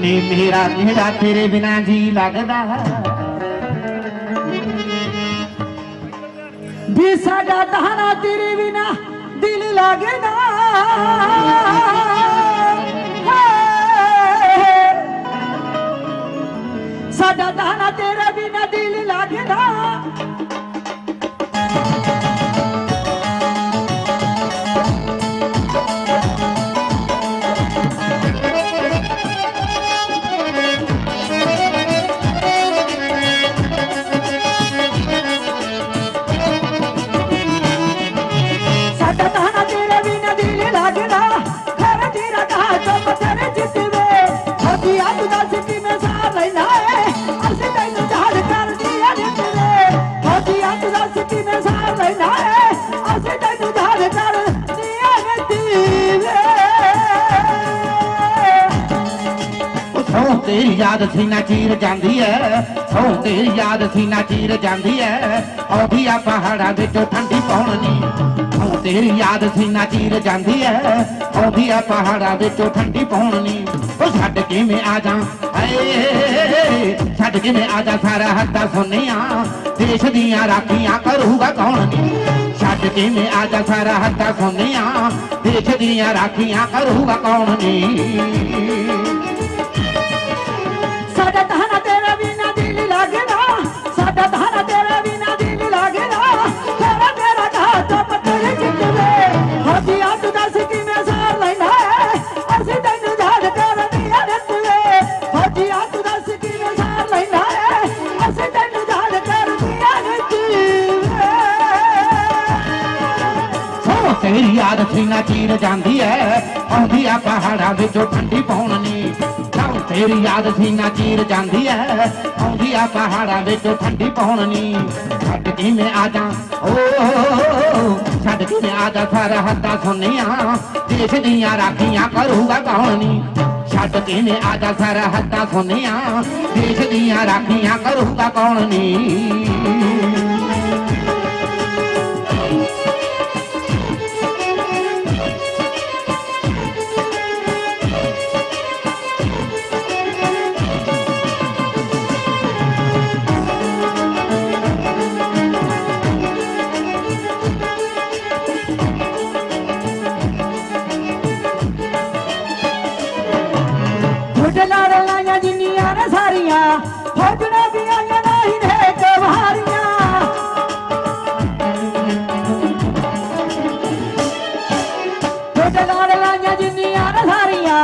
ਨੀ ਮੇਰਾ ਜਿਹੜਾ ਤੇਰੇ ਬਿਨਾ ਜੀ ਲੱਗਦਾ ਵੀ ਸਾਡਾ ਦਹਨਾ ਤੇਰੇ ਬਿਨਾ ਦਿਲ ਲੱਗਦਾ ਦਾ ਤੇਰੀ ਯਾਦ ਸੀਨਾ ਚੀਰ ਜਾਂਦੀ ਐ, ਸੌ ਤੇਰੀ ਯਾਦ ਸੀਨਾ ਚੀਰ ਜਾਂਦੀ ਐ। ਆਉਂਦੀ ਆ ਪਹਾੜਾਂ ਵਿੱਚੋਂ ਠੰਡੀ ਪੌਣੀ, ਸੌ ਤੇਰੀ ਯਾਦ ਸੀਨਾ ਚੀਰ ਜਾਂਦੀ ਐ। ਆਉਂਦੀ ਆ ਪਹਾੜਾਂ ਵਿੱਚੋਂ ਠੰਡੀ ਪੌਣੀ, ਉਹ ਛੱਡ ਕਿਵੇਂ ਆ ਜਾ? ਹਾਏ, ਛੱਡ ਕਿਵੇਂ ਆ ਜਾ? ਸਾਰਾ ਹੱਦਾ ਸੁਣਿਆ, ਦੇਸ਼ ਦੀਆਂ ਰਾਖੀਆਂ ਕਰੂਗਾ ਕੌਣ ਨੀ? ਛੱਡ ਕਿਵੇਂ ਆ ਜਾ? ਸਾਰਾ ਹੱਦਾ ਸੁਣਿਆ, ਦੇਸ਼ ਦੀਆਂ ਰਾਖੀਆਂ ਕਰੂਗਾ ਕੌਣ ਨੀ? ਤੇਰੀ ਯਾਦ ਸੀਨਾ ਚੀਰ ਜਾਂਦੀ ਐ। ਆਉਂਦੀ ਆ ਪਹਾੜਾਂ ਵਿੱਚੋਂ ਠੰਡੀ ਪੌਣੀ ਸੋ ਤੇਰੀ ਯਾਦ ਸੀਨਾ ਚੀਰ ਜਾਂਦੀ ਐ। ਆਉਂਦੀ ਆ ਪਹਾੜਾਂ ਵਿੱਚੋਂ ਠੰਡੀ ਪੌਣੀ ਛੱਡ ਕਿਵੇਂ ਆ ਜਾ। ਓ, ਛੱਡ ਕਿਵੇਂ ਆ ਜਾ ਸਾਰਾ ਹੱਦਾ ਸੁਣੀਆਂ। ਦੇਸ਼ ਦੀਆਂ ਰਾਖੀਆਂ ਕਰੂਗਾ ਕੌਣ ਨੀ। ਛੱਡ ਕਿਵੇਂ ਆ ਜਾ ਸਾਰਾ ਹੱਦਾ ਸੁਣੀਆਂ। ਦੇਸ਼ ਦੀਆਂ ਰਾਖੀਆਂ ਕਰੂਗਾ ਕੌਣ ਨੀ। ਤੁਹਾਡੇ ਨਾਲ ਲਾਈਆਂ ਜਿੰਨੀਆਂ ਨੇ ਸਾਰੀਆਂ ਫੌਜਣਾ ਵੀ ਆਈਆਂ ਨਹੀਂ ਨੇ ਕਵਾਰੀਆਂ ਤੁਹਾਡੇ ਨਾਲ ਲਾਈਆਂ ਜਿੰਨੀਆਂ ਨੇ ਸਾਰੀਆਂ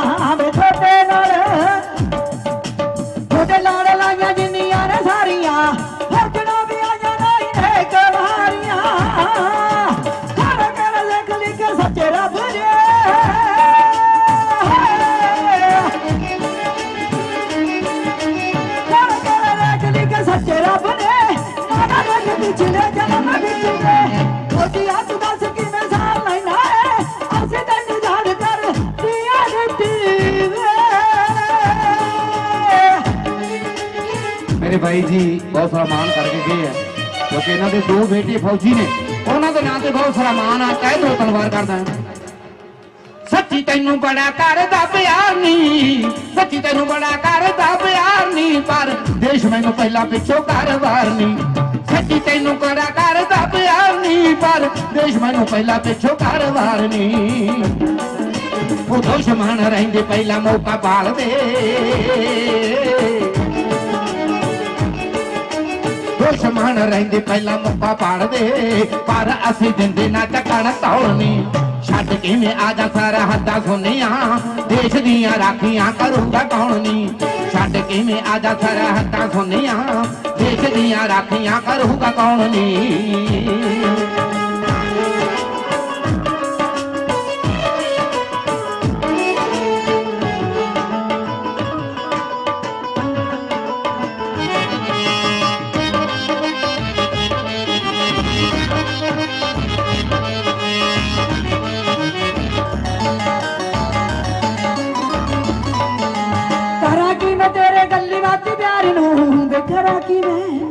ਮੇਰੇ ਭਾਈ ਜੀ ਬਹੁਤ ਸਾਰਾ ਕਰਕੇ ਗਏ ਆ, ਕਿਉਂਕਿ ਇਹਨਾਂ ਦੇ ਦੋ ਬੇਟੇ ਫੌਜੀ ਨੇ। ਉਹਨਾਂ ਦੇ ਨਾਂ ਤੇ ਬਹੁਤ ਸਾਰਾ ਮਾਣ ਆ, ਕਹਿ ਦੋ ਤਲਵਾਰ ਕਰਦਾ। ਸੱਚੀ ਤੈਨੂੰ ਬੜਾ ਕਰਦਾ ਪਿਆਰ ਨੀ ਸੱਚੀ ਤੈਨੂੰ ਬੜਾ ਕਰਦਾ ਪਿਆਰ ਨੀ ਪਰ ਦੇਸ਼ ਮੈਨੂੰ ਪਹਿਲਾਂ ਪਿੱਛੋਂ ਕਾਰਵਾਰ ਨੀ ਸੱਚੀ ਤੈਨੂੰ ਬੜਾ ਕਰਦਾ ਪਿਆਰ ਪਰ ਦੇਸ਼ ਪਹਿਲਾਂ ਪਿੱਛੋਂ ਕਾਰਵਾਰ ਨੀ ਉਹ ਦੁਸ਼ਮਣ ਰਹਿੰਦੇ ਪਹਿਲਾਂ ਮੌਕਾ ਭਾਲਦੇ ਦੁਸ਼ਮਣ ਰਹਿੰਦੇ ਪਹਿਲਾਂ ਮੁੱਕਾ ਪਾੜਦੇ ਪਰ ਅਸੀਂ ਦਿੰਦੇ ਨਾ ਟਕਣ ਤੌਲਨੀ ਛੱਡ ਕਿਵੇਂ ਆ ਜਾ ਸਾਰਾ ਹੱਦਾ ਸੁਣਿਆ, ਦੇਸ਼ ਦੀਆਂ ਰਾਖੀਆਂ ਕਰੂੰਗਾ ਕੌਣ ਨੀ ਛੱਡ ਕਿਵੇਂ ਆ ਜਾ ਸਾਰਾ ਹੱਦਾ ਸੁਣਿਆ ਦੀਆਂ ਰਾਖੀਆਂ ਕਰੂਗਾ ਕੌਣ ਨੀ? ਕਿਵੇਂ?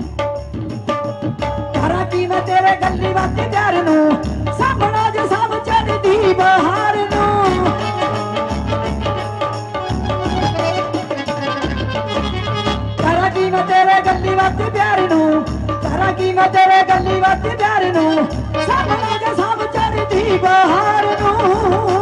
ਕਰਾ ਕਿਵੇਂ ਤੇਰੇ ਗੱਲੀ ਵੱਜ ਡਰ ਨੂੰ? ਸਾਹਮਣਾ ਜੇ ਸਭ ਚੜਦੀ ਗੱਲੀ ਵੱਜ ਪਿਆਰ ਨੂੰ? ਕਰਾ ਕਿਵੇਂ ਤੇਰੇ ਗੱਲੀ ਵੱਜ ਪਿਆਰ ਨੂੰ? ਸਾਹਮਣਾ ਜੇ ਸਭ ਚੜਦੀ ਬਹਾਰ ਨੂੰ।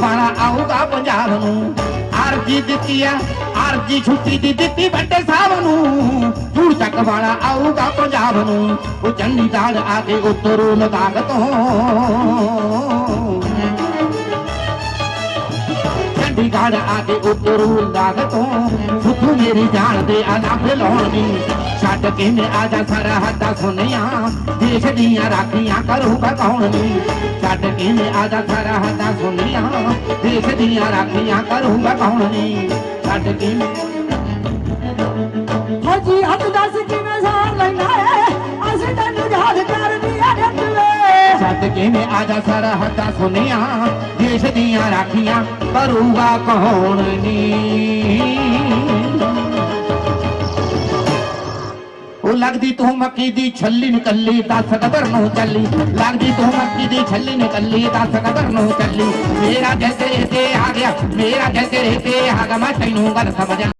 ਚੂਰ ਆਊਗਾ ਪੰਜਾਬ ਨੂੰ। ਅਰਜੀ ਦਿੱਤੀ ਹੈ ਅਰਜੀ ਛੁੱਟੀ ਦੀ ਦਿੱਤੀ ਵੱਡੇ ਸਾਹਿਬ ਨੂੰ। ਚੂਰ ਚੱਕ ਬਾਣਾ ਆਊਗਾ ਪੰਜਾਬ ਨੂੰ। ਉਹ ਚੰਡੀਗੜ੍ਹ ਆ ਕੇ ਉਤਰੂ ਲਦਾਖ ਤੋਂ। ਚੰਡੀਗੜ੍ਹ ਆ ਕੇ ਉਤਰੂ ਲਦਾਖ ਤੋਂ। ਸੁੱਤੂ ਮੇਰੀ ਜਾਨ ਦੇ ਆਫ ਲਾਉਣ ਦੀ ਛੱਡ ਕੇ ਮੈਂ ਆ ਜਾ ਸਰਹੱਦਾਂ ਸੁਣਿਆ। ਦੇਸ਼ ਦੀਆਂ ਰਾਖੀਆਂ ਕਰੂਗਾ ਕੌਣ ਨੀ। ਛੱਡ ਕੇ ਮੈਂ ਆ ਜਾ ਸਰਹੱਦਾਂ ਸੁਣਿਆ। ਦੇਸ਼ ਦੀਆਂ ਰਾਖੀਆਂ ਕਰੂਗਾ ਕੌਣ ਨੀ। ਛੱਡ ਕੇ ਹਾਜੀ ਹੱਥ ਦੱਸ ਕਿਵੇਂ ਸਾਰ ਲੈਣਾ ਅਸੀਂ ਤੈਨੂੰ ਯਾਦ ਕਰਦੀ ਐ ਰੱਤਵੇ ਛੱਡ ਕੇ ਮੈਂ ਆ ਜਾ ਸਰਹੱਦਾਂ ਸੁਣਿਆ। ਦੇਸ਼ ਦੀਆਂ ਰਾਖੀਆਂ ਕਰੂਗਾ ਕੌਣ ਨੀ। ਉਹ ਲੱਗਦੀ ਤੂੰ ਮੱਕੀ ਦੀ ਛੱਲੀ ਨਿਕੱਲੀ ਦਸ ਕਦਰ ਨੂੰ ਚੱਲੀ। ਲੱਗਦੀ ਤੂੰ ਮੱਕੀ ਦੀ ਛੱਲੀ ਨਿਕੱਲੀ ਦਸ ਕਦਰ ਨੂੰ ਚੱਲੀ। ਮੇਰਾ ਜੈਸੇ ਤੇ ਆ ਗਿਆ, ਮੇਰਾ ਜੈਸੇ ਤੇ ਆ ਗਿਆ, ਮੈਂ ਤੈਨੂੰ ਗੱਲ ਸਮਝ